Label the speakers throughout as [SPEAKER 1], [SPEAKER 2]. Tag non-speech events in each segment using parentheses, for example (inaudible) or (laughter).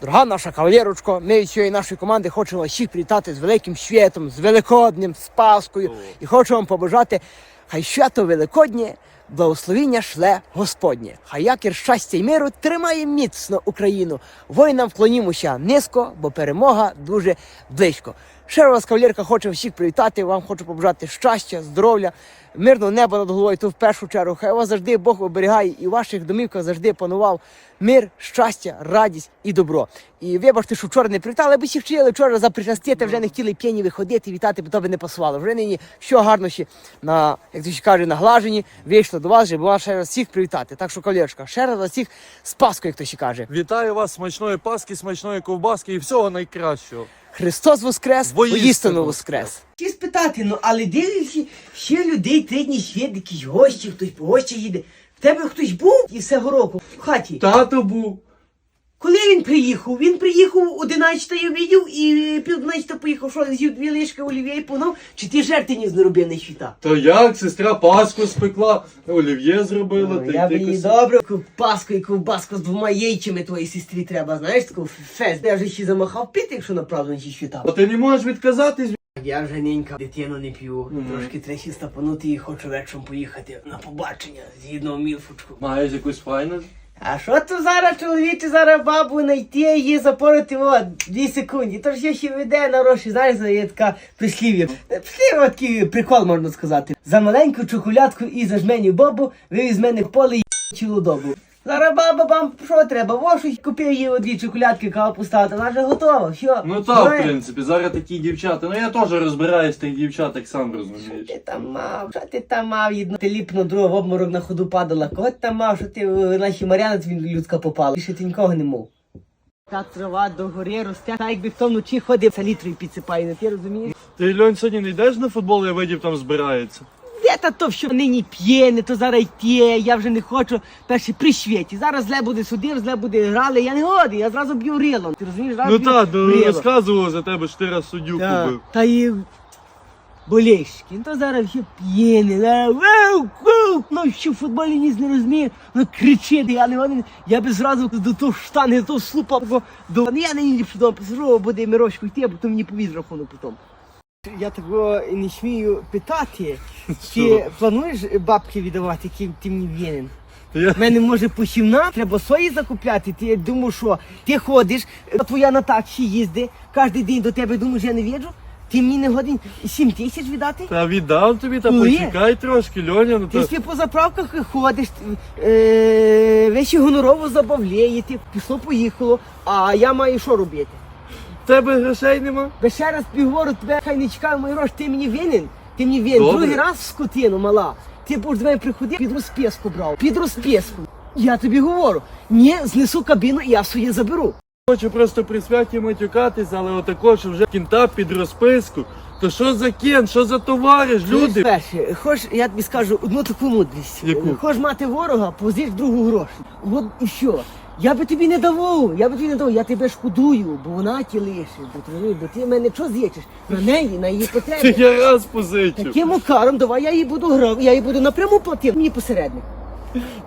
[SPEAKER 1] Дорога наша кавалерочко, ми від цієї нашої команди хочемо всіх привітати з великим святом, з Великоднем, з Паскою. І хочемо вам побажати, хай свято Великоднє, благословіння шле Господнє. Хай якір щастя й миру тримає міцно Україну. Воїнам вклонімося низько, бо перемога дуже близько. Ще раз кавалерка хоче всіх привітати. Вам хочу побажати щастя, здоров'я, мирного неба над головою. То в першу чергу. Хай вас завжди Бог оберігає і в ваших домівках завжди панував мир, щастя, радість і добро. І вибачте, що вчора не привітали, аби всіх вчили вчора запричастити, вже не хотіли п'яні виходити, вітати, бо то би не пасувало. Вже нині що гарно ще на, як то ще каже, наглажені, вийшло до вас, щоб вас ще раз всіх привітати. Так що, кавалерочка, ще раз вас всіх з Паскою, як то ще каже.
[SPEAKER 2] Вітаю вас, смачної паски, смачної ковбаски і всього найкращого.
[SPEAKER 1] Христос воскрес,
[SPEAKER 2] воістину
[SPEAKER 1] воскрес.
[SPEAKER 3] Хотів спитати, ну але дивлюся, ще людей три дні світ, якісь гості, хтось по гості їде. В тебе хтось був і всього року в хаті.
[SPEAKER 2] Тато був.
[SPEAKER 3] Коли він приїхав? Він приїхав 11 я видів і пів 12 поїхав, що з'їв дві лишки олів'я і погнав, чи ти жертви не зробив на світа?
[SPEAKER 2] То як сестра Пасху спекла, олів'є зробила,
[SPEAKER 3] Ну,
[SPEAKER 2] та
[SPEAKER 3] я би
[SPEAKER 2] ти
[SPEAKER 3] їй добре ковбаску і ковбаску з двома яйцями твоїй сестрі треба, знаєш, таку фест. Я вже ще замахав пити, якщо направду на ці світа.
[SPEAKER 2] А ти не можеш відказатись?
[SPEAKER 3] Я вже ненька дитину не п'ю. Трошки ще стапанути і хочу вечором поїхати на побачення з одного мілфочку.
[SPEAKER 2] Маєш якусь файну?
[SPEAKER 3] А що то зараз чоловіче, зараз бабу знайти її запорити о, дві секунди. То ж я ще веде на гроші, знаєш, є така прислів'я. Прислів'я такий прикол можна сказати. За маленьку чоколядку і за жменю бабу вивіз мене в поле і добу. Зараз баба вам що треба? Во щось купив їй дві чоколядки, кава поставити, вона вже готова. Що?
[SPEAKER 2] Ну так, в принципі, зараз такі дівчата. Ну я теж розбираюсь в тих дівчат, так сам
[SPEAKER 3] Що
[SPEAKER 2] розумієш.
[SPEAKER 3] ти там мав? Що ти там мав? Єдно ти ліпно друга в обморок на ходу падала. Кого ти там мав, що ти в наші Мар'яни він людська попала? Більше ти нікого не мов. Та трава до гори росте, та якби хто вночі ходив, салітрою підсипає, не ти розумієш?
[SPEAKER 2] Ти Льонь сьогодні не йдеш на футбол, я видів, там збирається.
[SPEAKER 3] Де та то, що нині п'є, не то зараз йти, я вже не хочу перше при світі. Зараз зле буде судив, зле буде грали, я не годий, я зразу б'ю рилом. Ти розумієш? Зразу
[SPEAKER 2] Ну
[SPEAKER 3] б'ю
[SPEAKER 2] так,
[SPEAKER 3] в рило.
[SPEAKER 2] розказував за тебе, що ти раз суддю
[SPEAKER 3] Та,
[SPEAKER 2] купив.
[SPEAKER 3] та і болельщики. Ну то зараз ще п'єний, зараз вау, вау, ну що в футболі ніс не розуміє, ну кричить, я не годен, я би зразу до того штани, до того слупа, до... Ну я не ліпше дома посажу, буде Мирошку йти, а потім мені повіз рахунок потім. Я такого не смію питати, (laughs) чи плануєш бабки віддавати, які ти мені винен?
[SPEAKER 2] Я-
[SPEAKER 3] В мене може посівна, треба сої закупляти. Ти я думаю, що ти ходиш, твоя на таксі їздить, кожен день до тебе думаєш, я не віджу. Ти мені не годин 7 тисяч віддати?
[SPEAKER 2] Та віддав тобі, та
[SPEAKER 3] Коли?
[SPEAKER 2] почекай трошки, Льоня, ну
[SPEAKER 3] Ти
[SPEAKER 2] та...
[SPEAKER 3] ж по заправках ходиш, е, весь гонорово забавляєте, пішло поїхало, а я маю що робити?
[SPEAKER 2] Тебе грошей нема?
[SPEAKER 3] Бо ще раз півгору тебе хай не чекає мої гроші, ти мені винен. Ти мені винен.
[SPEAKER 2] Добре.
[SPEAKER 3] Другий раз скотину мала. Ти будеш до мене приходив, під розписку брав. Під розписку. Я тобі говорю, ні, знесу кабіну і я своє заберу.
[SPEAKER 2] Хочу просто при святі матюкатись, але отако, що вже кінта під розписку. То що за кент, що за товариш, люди?
[SPEAKER 3] Перше, хоч я тобі скажу одну таку мудрість.
[SPEAKER 2] Яку?
[SPEAKER 3] Хоч мати ворога, позич другу гроші. От і що? Я би тобі не давав, я би тобі не давав, я тебе шкодую, бо вона ті лише, бо ти, розумієш, бо ти мене що з'їчиш? На неї, на її (laughs)
[SPEAKER 2] Ти
[SPEAKER 3] потреби.
[SPEAKER 2] я раз позичив.
[SPEAKER 3] Таким окаром, давай я їй буду грав, я їй буду напряму платити, мені посередник.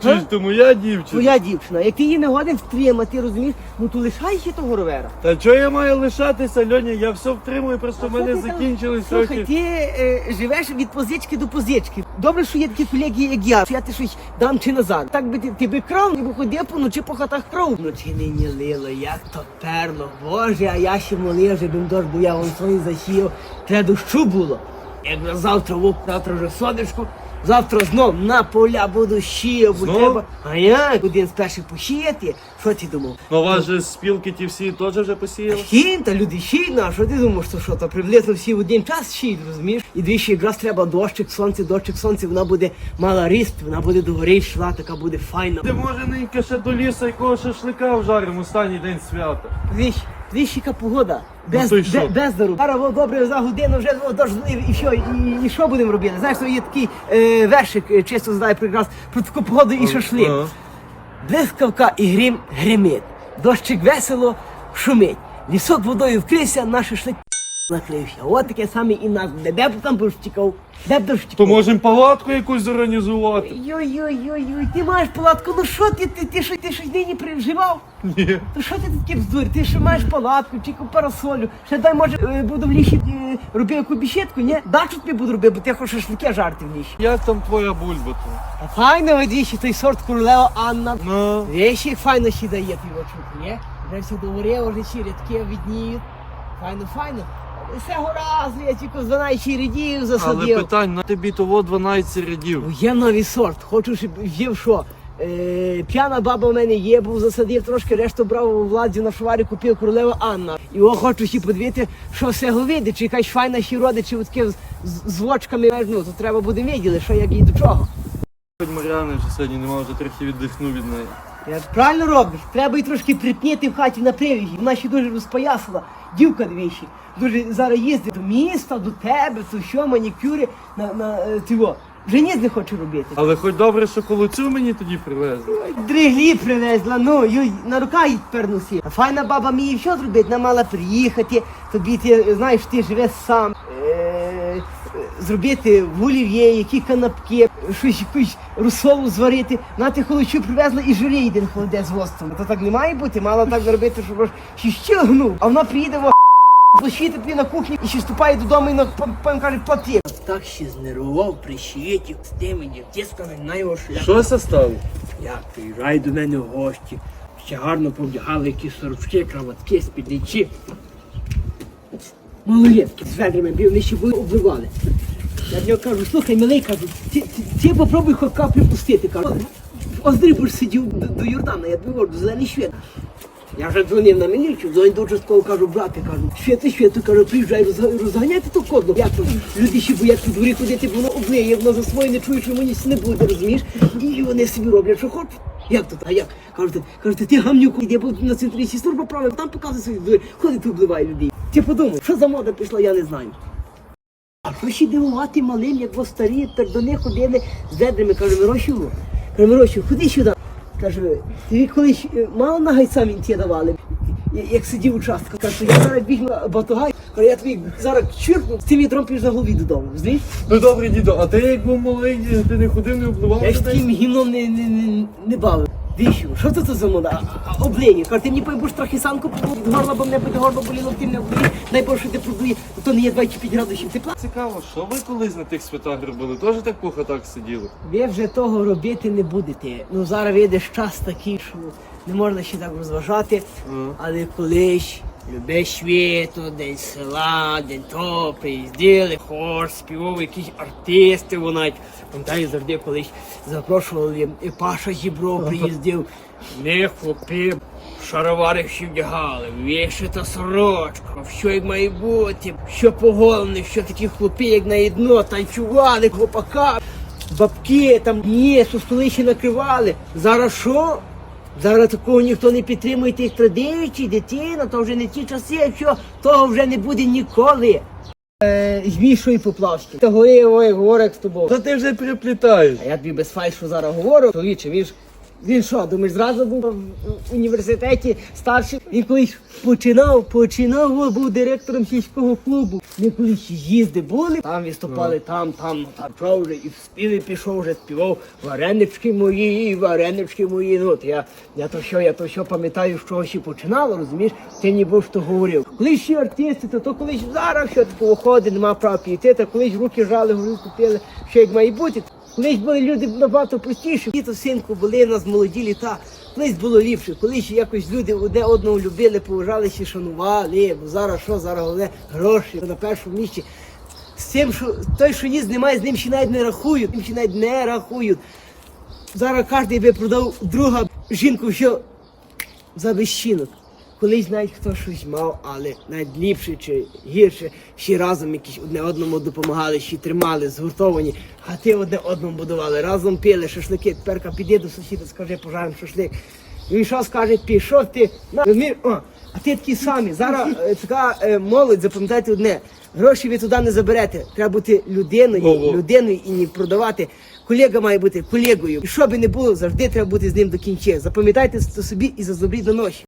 [SPEAKER 2] Ж то моя дівчина?
[SPEAKER 3] Твоя дівчина, як ти її не годин втримати, розумієш, ну то лишай ще того ровера.
[SPEAKER 2] Та чого я маю лишатися, Льоня? Я все втримую, просто в мене
[SPEAKER 3] Що ти Слухай,
[SPEAKER 2] трохи.
[SPEAKER 3] ти е, живеш від позички до позички. Добре, що є такі колеги, як я, що я ти щось дам чи назад. Так би ти, ти би крав, ніби ходив по ночі по хатах крав. Вночі нині лило, як то перло. Боже, а я ще молив, щоб їм дощ, бо я вон свої засіяв. Треба дощу було. Як завтра вуп, завтра вже сонечко. Завтра знов на поля буду сіяв, бо
[SPEAKER 2] Знов?
[SPEAKER 3] треба. А я один з перших посіяти. Що ти думав?
[SPEAKER 2] Ну, у вас же спілки ті всі теж вже посіяли?
[SPEAKER 3] Хін, та люди щить, ну, а що ти думаєш, що, що то приблизно всі в один час щить, розумієш? І двічі якраз треба дощик, сонце, дощик, сонце, вона буде мала ріст, вона буде до гори йшла, така буде файна.
[SPEAKER 2] Ти може ненька ще до лісу якого шашлика вжаримо останній день свята.
[SPEAKER 3] Двіч, двіч, яка погода. Без, ну,
[SPEAKER 2] де,
[SPEAKER 3] без дару. Зараз добре за годину вже о, і що, і, і що будемо робити? Знаєш, що є такий е, вершик, е, чисто знаю прекрас, про таку погоду і шашлик.
[SPEAKER 2] Ага.
[SPEAKER 3] Блискавка і грім гримить. Дощик весело шумить. Лісок водою вкрився, наш шашлик накрився. От таке саме і нас буде. Де б там був втікав? Де б дощ?
[SPEAKER 2] То можемо палатку якусь зорганізувати.
[SPEAKER 3] Йой-йой-йой-йой, ти маєш палатку, ну що ти, ти, ти, що, ти щось нині переживав?
[SPEAKER 2] Ні.
[SPEAKER 3] То що ти таке вздор? Ти що маєш палатку, чи яку парасолю? Ще дай, може, е, буду в лісі е, яку бішетку, ні? Дачу тобі буду робити, бо ти хочеш шашлики жарти в лісі.
[SPEAKER 2] Як там твоя бульба то?
[SPEAKER 3] А файно видіші той сорт королева Анна.
[SPEAKER 2] Ну.
[SPEAKER 3] Вещі файно ще дає ти чути, ні? Вже всі договорили, вже всі рядки відніють. Файно, файно. Все разу, я тільки 12 рядів
[SPEAKER 2] Але питань, на тобі того 12 рядів.
[SPEAKER 3] Ну, Є новий сорт, хочу, щоб вів що. Е, п'яна баба в мене є, був засадив трошки, решту брав у владі на шварі, купив королева Анна. І о, хочу ще подивити, що все вийде, чи якась файна ще таке з, з, з вочками, ну, то треба буде виділи, що як і до чого.
[SPEAKER 2] Хоч Мар'яни вже сьогодні нема, вже трохи віддихнув від неї.
[SPEAKER 3] Я правильно робиш, треба її трошки припняти в хаті на привігі. Вона ще дуже розпоясала, дівка двічі. Дуже зараз їздить до міста, до тебе, то що, манікюри на, на е. Вже ніс не хоче робити.
[SPEAKER 2] Але хоч добре, що холодцю мені тоді привезли.
[SPEAKER 3] Дриглі привезла, ну, юй, на руках їй тепер носі. А файна баба мені що зробити? Вона мала приїхати, тобі ти знаєш, ти живеш сам. Е, зробити в олів'є, які канапки, щось якусь русову зварити. На ти холодчу привезла і жирі один холодець з гостом. То так не має бути, мала так зробити, щоб аж ще щелгнув. А вона приїде в Площі тобі на кухні і ще вступає додому і на потім каже, плати. Так ще знервував при світі з тими дівчатками на його шлях.
[SPEAKER 2] Що це стало?
[SPEAKER 3] Як приїжджають до мене в гості, ще гарно повдягали якісь сорочки, краватки, спідничі. Малолетки з ведрами бів, вони ще були обливали. Я до нього кажу, слухай, милий, кажу, ти, ти, попробуй хоч каплю пустити, кажу. Оздріб ж сидів до, до Йордана, я тобі говорю, зелений світ. Я вже дзвонив на міліцію, дзвонив до участкового, кажу, брате, кажу, свято, свято, кажу, приїжджай, розга- розганяйте то кодло. Як то? Люди ще бояться дворі ходити, бо воно облиє, воно за своє не чує, що ніч не буде, розумієш? І вони собі роблять, що хочуть. Як то? А як? Кажуть, кажуть, ти гамнюк, я був на центрі служба права, там показує свої двері, ходить, обливає людей. Ти подумай, що за мода пішла, я не знаю. Ще дивувати малим, як во старі, так до них ходили з ведрами, каже, Мирощу, каже, Мирощу, ходи сюди. Каже, тобі колись е, мало на гайця мінті давали, як сидів участка. Каже, я зараз бігну батугай, каже, я тобі зараз чиркну, з цим відром підеш на голові додому, розумієш?
[SPEAKER 2] Ну добре, діду, а ти як був малий, ти не ходив, не впливав?
[SPEAKER 3] Я ж таким гімном не, не, не, не бавив. Віщо, що це за мода? облині. Каже, ти мені пойбуш трохи санку під горло, бо мене буде горло боліло, ти не облені. Дай Боже, що ти продує, то не є 25 градусів тепла.
[SPEAKER 2] Цікаво, що ви колись на тих святах робили? Теж так по хатах сиділи?
[SPEAKER 3] Ви вже того робити не будете. Ну зараз вийде час такий, що не можна ще так розважати. Але колись любе свято, день села, день то, приїздили, хор, співав якісь артисти, вона пам'ятаю завжди колись запрошували, і Паша Зібров приїздив. Ми хлопи шаровари всі вдягали, вишита сорочка, що як має бути, що поголене, що такі хлопи, як на єдно, танцювали, хлопака, бабки там ні, со накривали. Зараз що? Зараз такого ніхто не підтримує тих традицій, дитина, то вже не ті часи, якщо того вже не буде ніколи. Е, Змішуй поплавки. Та гори, ой, говорить з тобою.
[SPEAKER 2] Та ти вже переплітаєш.
[SPEAKER 3] А я тобі без фальшу зараз говорю, чоловіче, віче ж він що, думаєш, зразу був в університеті старший. Він колись починав, починав, був директором сільського клубу. Ми колись їзди були, там виступали, там, там, ну там що вже, і в співи пішов, вже співав варенички мої, варенички мої. Ну, от я, я то що, я то що пам'ятаю, чого ще починало, розумієш? Ти ніби що говорив. Колись ще артисти, то, то колись зараз що такого ходить, нема права піти, та колись руки жали, горілку пили, що як має бути. Колись були люди набагато простіші. Діто синку були нас молоді літа. Колись було ліпше, колись якось люди одне одного любили, поважалися, шанували. Бо зараз що, зараз головне гроші на першому місці. З тим, що той, що ніс немає, з ним ще навіть не рахують, ним ще навіть не рахують. Зараз кожен би продав друга жінку, що за безчинок. Колись навіть хто щось мав, але навіть ліпше чи гірше, ще разом якісь одне одному допомагали, ще тримали, згуртовані, хати одне одному будували, разом пили шашлики. Тепер піди до сусіда, скажи, пожарим шашлик. Він що скаже, пішов ти, на? О, а ти такі самі. Зараз е, така е, молодь, запам'ятайте одне, гроші ви туди не заберете. Треба бути людиною, людиною і не продавати. Колега має бути колегою. І що би не було, завжди треба бути з ним до кінця. Запам'ятайте це собі і зазубріть до ночі.